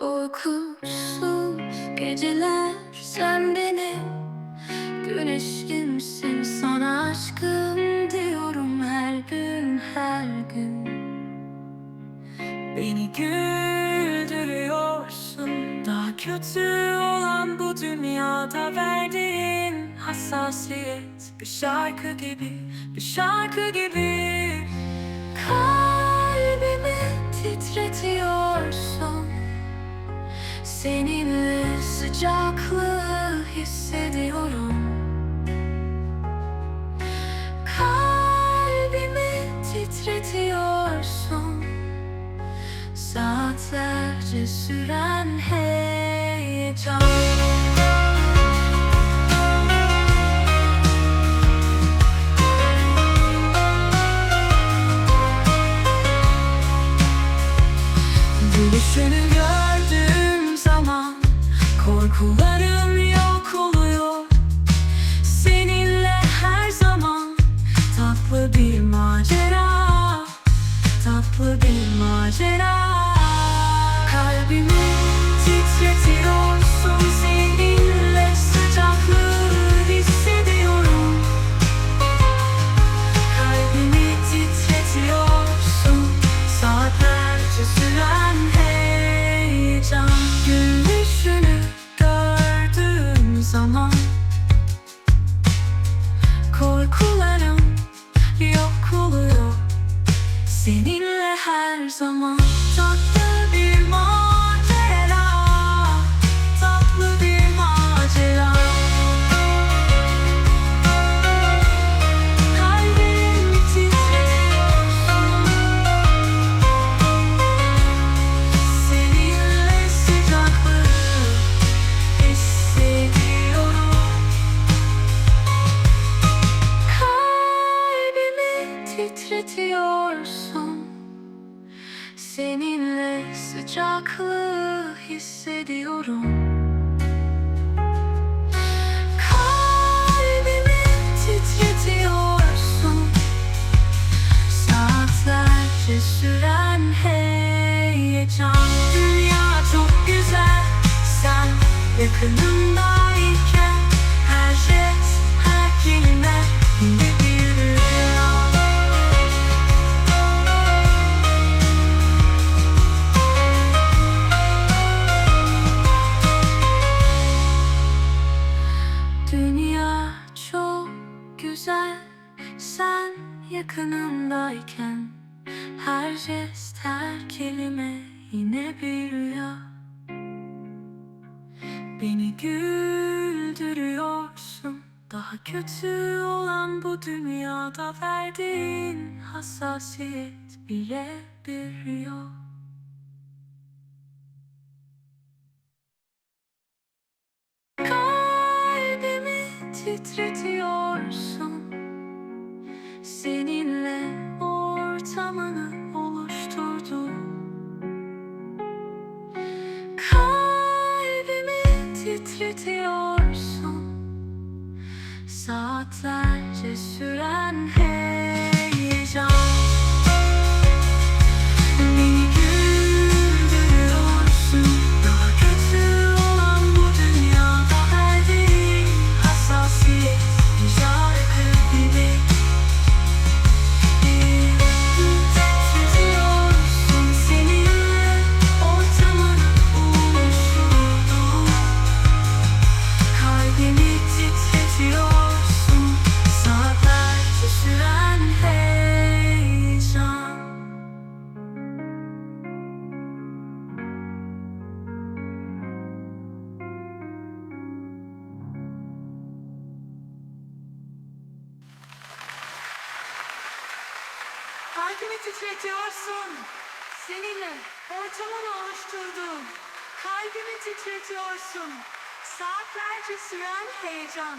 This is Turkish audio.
Uykusuz geceler sen benim Güneşimsin sana aşkım diyorum her gün her gün. Beni güldürüyorsun. Daha kötü olan bu dünyada verdiğin hassasiyet. Bir şarkı gibi, bir şarkı gibi Seninle sıcaklığı hissediyorum. Kalbimi titretiyorsun. Saatlerce süren heyecan Korkularım yok oluyor. Seninle her zaman Tatlı bir macera Tatlı bir macera her zaman Tatlı bir macera Tatlı bir macera. Kalbim titriyorsun. Seninle sıcaklığı hissediyorum. Kalbimi titretiyorsun Seninle sıcaklığı hissediyorum. Süren heyecan. Dünya çok güzel. Sen yakınımdayken Her jest, her kelime yakınımdayken Her jest, her kelime yine bir rüya Beni güldürüyorsun. Daha kötü olan bu dünyada verdiğin hassasiyet bile bir rüya. Kalbimi titretiyorsun ortamını oluşturdum Kalbimi titretiyorsun. Saatlerce süren heyecan Kalbimi titretiyorsun. Seninle ortamını oluşturdum. Kalbimi titretiyorsun. Saatlerce süren heyecan.